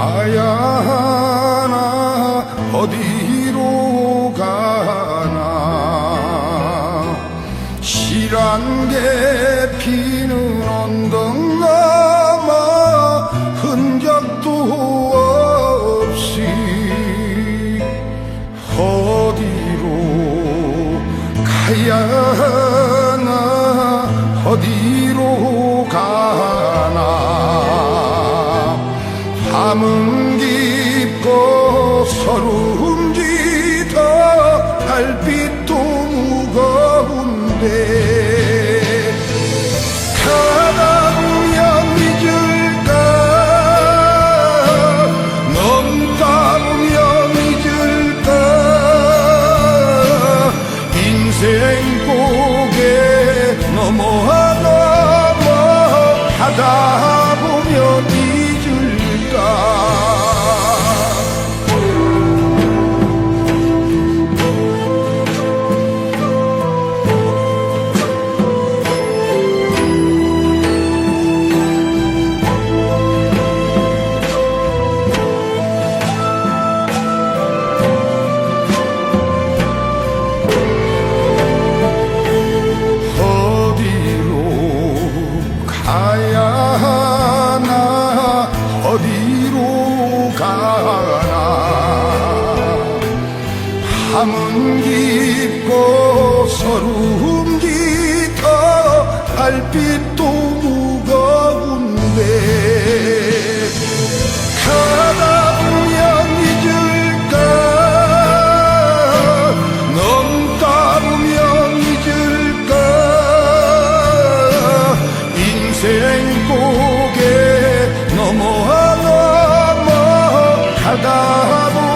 가야 하나 어디로 가나. 실랑게 피는 언덕 남아 흔적도 없이 어디로 가야 하나 어디로 서름 짙어 달빛도 무거운데 가다 보면 잊을까? 넘다 보면 잊을까? 인생 고개 넘어와 넘어 가다 어디로 가나. 밤은 깊고 서름 짙어 달빛도 acabó.